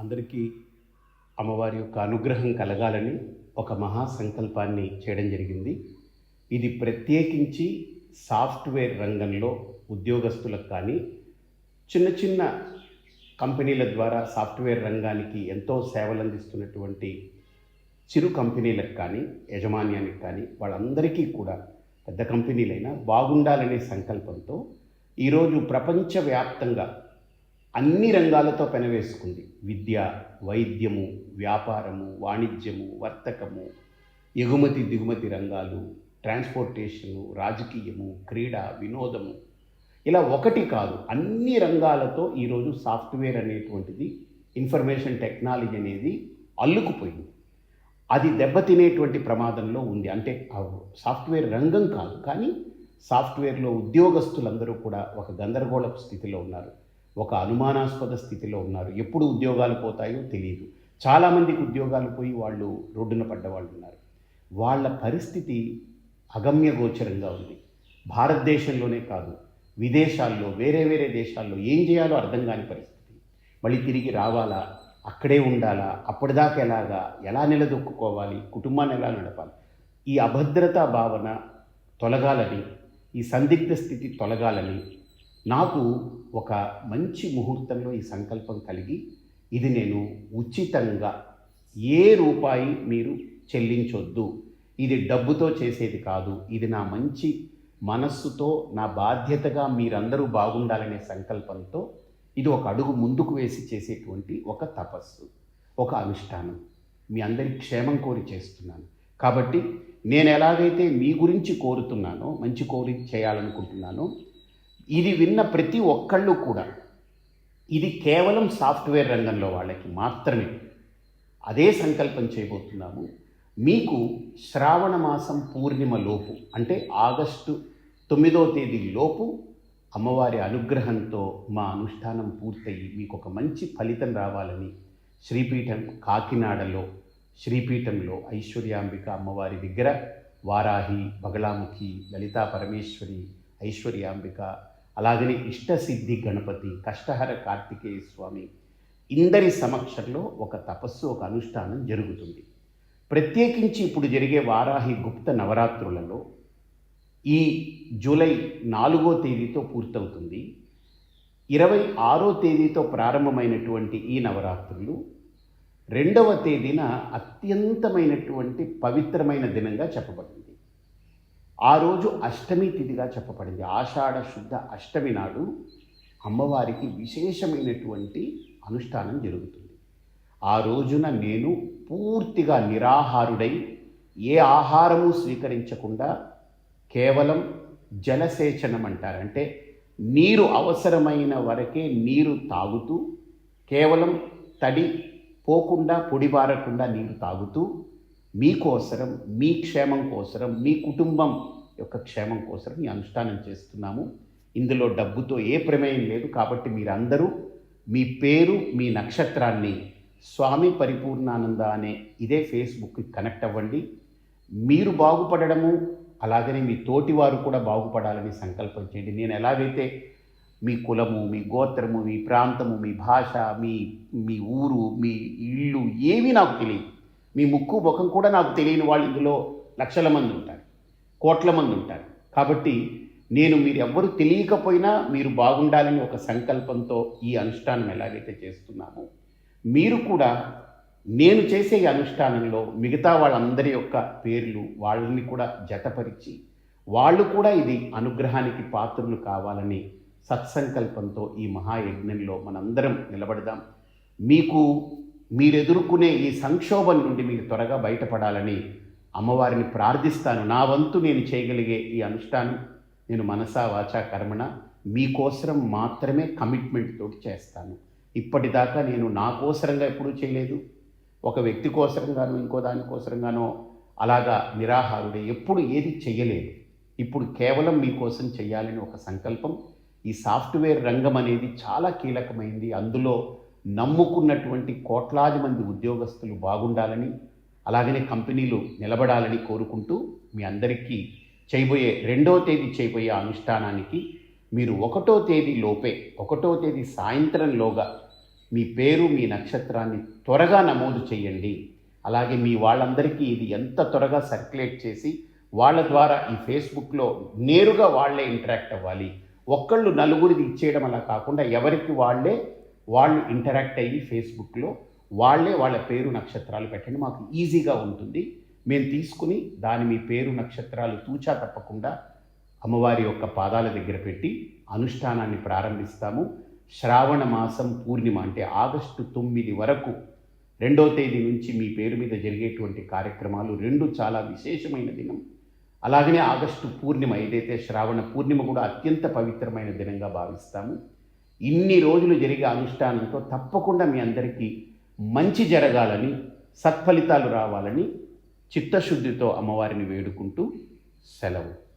అందరికీ అమ్మవారి యొక్క అనుగ్రహం కలగాలని ఒక మహా సంకల్పాన్ని చేయడం జరిగింది. ఇది ప్రత్యేకించి సాఫ్ట్వేర్ రంగంలో ఉద్యోగస్తులకు కానీ చిన్న చిన్న కంపెనీల ద్వారా సాఫ్ట్వేర్ రంగానికి ఎంతో సేవలు అందిస్తున్నటువంటి చిరు కంపెనీలకు కానీ యజమాన్యానికి కానీ వాళ్ళందరికీ కూడా పెద్ద కంపెనీలైనా బాగుండాలనే సంకల్పంతో ఈరోజు ప్రపంచవ్యాప్తంగా అన్ని రంగాలతో పెనవేసుకుంది. విద్య వైద్యము వ్యాపారము వాణిజ్యము వర్తకము ఎగుమతి దిగుమతి రంగాలు ట్రాన్స్పోర్టేషను రాజకీయము క్రీడ వినోదము. ఇలా ఒకటి కాదు అన్ని రంగాలతో ఈరోజు సాఫ్ట్వేర్ అనేటువంటిది ఇన్ఫర్మేషన్ టెక్నాలజీ అనేది అల్లుకుపోయింది. అది దెబ్బతినేటువంటి ప్రమాదంలో ఉంది. అంటే సాఫ్ట్వేర్ రంగం కాదు కానీ సాఫ్ట్వేర్లో ఉద్యోగస్తులందరూ కూడా ఒక గందరగోళపు స్థితిలో ఉన్నారు. ఒక అనుమానాస్పద స్థితిలో ఉన్నారు. ఎప్పుడు ఉద్యోగాలు పోతాయో తెలియదు చాలామందికి ఉద్యోగాలు పోయి వాళ్ళు రోడ్డున పడ్డ వాళ్ళు ఉన్నారు. వాళ్ళ పరిస్థితి అగమ్యగోచరంగా ఉంది. భారతదేశంలోనే కాదు విదేశాల్లో వేరే వేరే దేశాల్లో ఏం చేయాలో అర్థం కాని పరిస్థితి. మళ్ళీ తిరిగి రావాలా? అక్కడే ఉండాలా? అప్పటిదాకా ఎలాగా? ఎలా నిలదొక్కుకోవాలి? కుటుంబాన్ని ఎలా నడపాలి? ఈ అభద్రతా భావన తొలగాలని ఈ సందిగ్ధ స్థితి తొలగాలని నాకు ఒక మంచి ముహూర్తంలో ఈ సంకల్పం కలిగి ఇది నేను ఉచితంగా ఏ రూపాయి మీరు చెల్లించొద్దు. ఇది డబ్బుతో చేసేది కాదు. ఇది నా మంచి మనస్సుతో నా బాధ్యతగా మీరందరూ బాగుండాలనే సంకల్పంతో ఇది ఒక అడుగు ముందుకు వేసి చేసేటువంటి ఒక తపస్సు ఒక అనుష్ఠానం. మీ అందరి క్షేమం కోరి చేస్తున్నాను. కాబట్టి నేను ఎలాగైతే మీ గురించి కోరుతున్నానో మంచి కోరి చేయాలనుకుంటున్నానో ఇది విన్న ప్రతి ఒక్కళ్ళు కూడా ఇది కేవలం సాఫ్ట్వేర్ రంగంలో వాళ్ళకి మాత్రమే. అదే సంకల్పం చేయబోతున్నాము. మీకు శ్రావణ మాసం పూర్ణిమ లోపు అంటే ఆగస్టు తొమ్మిదో తేదీ లోపు అమ్మవారి అనుగ్రహంతో మా అనుష్ఠానం పూర్తయి మీకు ఒక మంచి ఫలితం రావాలని శ్రీపీఠం కాకినాడలో శ్రీపీఠంలో ఐశ్వర్యాంబిక అమ్మవారి దగ్గర వారాహి బగలాముఖి లలితా పరమేశ్వరి ఐశ్వర్యాంబిక అలాగనే ఇష్టసిద్ధి గణపతి కష్టహర కార్తికేయ స్వామి ఇందరి సమక్షంలో ఒక తపస్సు ఒక అనుష్ఠానం జరుగుతుంది. ప్రత్యేకించి ఇప్పుడు జరిగే వారాహి గుప్త నవరాత్రులలో ఈ జూలై నాలుగో తేదీతో పూర్తవుతుంది. ఇరవై ఆరో తేదీతో ప్రారంభమైనటువంటి ఈ నవరాత్రులు రెండవ తేదీన అత్యంతమైనటువంటి పవిత్రమైన దినంగా చెప్పబడింది ఆ రోజు అష్టమి తిథిగా చెప్పబడింది. ఆషాఢ శుద్ధ అష్టమి నాడు అమ్మవారికి విశేషమైనటువంటి అనుష్ఠానం జరుగుతుంది. ఆ రోజున నేను పూర్తిగా నిరాహారుడై ఏ ఆహారము స్వీకరించకుండా కేవలం జలసేచనం అంటారు. అంటే నీరు అవసరమైన వరకే నీరు తాగుతూ కేవలం తడి పోకుండా పొడిబారకుండా నీరు తాగుతూ మీకోసరం మీ క్షేమం కోసరం మీ కుటుంబం యొక్క క్షేమం కోసరం ఈ అనుష్ఠానం చేస్తున్నాము. ఇందులో డబ్బుతో ఏ ప్రమేయం లేదు కాబట్టి మీరందరూ మీ పేరు మీ నక్షత్రాన్ని స్వామి పరిపూర్ణానంద అనే ఇదే ఫేస్బుక్కి కనెక్ట్ అవ్వండి. మీరు బాగుపడడము అలాగనే మీ తోటివారు కూడా బాగుపడాలని సంకల్పం చేయండి. నేను ఎలాగైతే మీ కులము మీ గోత్రము మీ ప్రాంతము మీ భాష మీ మీ ఊరు మీ ఇల్లు ఏమీ నాకు తెలియదు. మీ ముక్కు ముఖం కూడా నాకు తెలియని వాళ్ళు ఇందులో లక్షల మంది ఉంటారు కోట్ల మంది ఉంటారు. కాబట్టి నేను మీరు ఎవ్వరు తెలియకపోయినా మీరు బాగుండాలని ఒక సంకల్పంతో ఈ అనుష్ఠానం ఎలాగైతే చేస్తున్నామో మీరు కూడా నేను చేసే ఈ అనుష్ఠానంలో మిగతా వాళ్ళందరి యొక్క పేర్లు వాళ్ళని కూడా జతపరిచి వాళ్ళు కూడా ఇది అనుగ్రహానికి పాత్రులు కావాలని సత్సంకల్పంతో ఈ మహాయజ్ఞంలో మనందరం నిలబడదాం. మీకు మీరు ఎదుర్కొనే ఈ సంక్షోభం నుండి మీరు త్వరగా బయటపడాలని అమ్మవారిని ప్రార్థిస్తాను. నా వంతు నేను చేయగలిగే ఈ అనుష్ఠానం నేను మనసా వాచా కర్మణ మీకోసరం మాత్రమే కమిట్మెంట్ తోటి చేస్తాను. ఇప్పటిదాకా నేను నా కోసరంగా ఎప్పుడూ చేయలేదు. ఒక వ్యక్తి కోసరంగానో ఇంకో దానికోసరంగానో అలాగా నిరాహారుడే ఎప్పుడు ఏది చెయ్యలేదు. ఇప్పుడు కేవలం మీకోసం చెయ్యాలని ఒక సంకల్పం. ఈ సాఫ్ట్వేర్ రంగం అనేది చాలా కీలకమైంది. అందులో నమ్ముకున్నటువంటి కోట్లాది మంది ఉద్యోగస్తులు బాగుండాలని అలాగనే కంపెనీలు నిలబడాలని కోరుకుంటూ మీ అందరికీ చేయబోయే రెండో తేదీ చేయబోయే అనుష్ఠానానికి మీరు ఒకటో తేదీ లోపే ఒకటో తేదీ సాయంత్రంలోగా మీ పేరు మీ నక్షత్రాన్ని త్వరగా నమోదు చేయండి. అలాగే మీ వాళ్ళందరికీ ఇది ఎంత త్వరగా సర్క్యులేట్ చేసి వాళ్ళ ద్వారా ఈ ఫేస్బుక్లో నేరుగా వాళ్ళే ఇంటరాక్ట్ అవ్వాలి. ఒక్కళ్ళు నలుగురిది ఇచ్చేయడం అలా కాకుండా ఎవరికి వాళ్ళే వాళ్ళు ఇంటరాక్ట్ అయ్యి ఫేస్బుక్లో వాళ్ళే వాళ్ళ పేరు నక్షత్రాలు పెట్టండి. మాకు ఈజీగా ఉంటుంది. మేము తీసుకుని దాని మీ పేరు నక్షత్రాలు తూచా తప్పకుండా అమ్మవారి యొక్క పాదాల దగ్గర పెట్టి అనుష్ఠానాన్ని ప్రారంభిస్తాము. శ్రావణ మాసం పూర్ణిమ అంటే ఆగస్టు తొమ్మిది వరకు రెండో తేదీ నుంచి మీ పేరు మీద జరిగేటువంటి కార్యక్రమాలు రెండు చాలా విశేషమైన దినం. అలాగనే ఆగస్టు పూర్ణిమ ఏదైతే శ్రావణ పూర్ణిమ కూడా అత్యంత పవిత్రమైన దినంగా భావిస్తాము. ఇన్ని రోజులు జరిగే అనుష్ఠానంతో తప్పకుండా మీ అందరికీ మంచి జరగాలని సత్ఫలితాలు రావాలని చిత్తశుద్ధితో అమ్మవారిని వేడుకుంటూ సెలవు.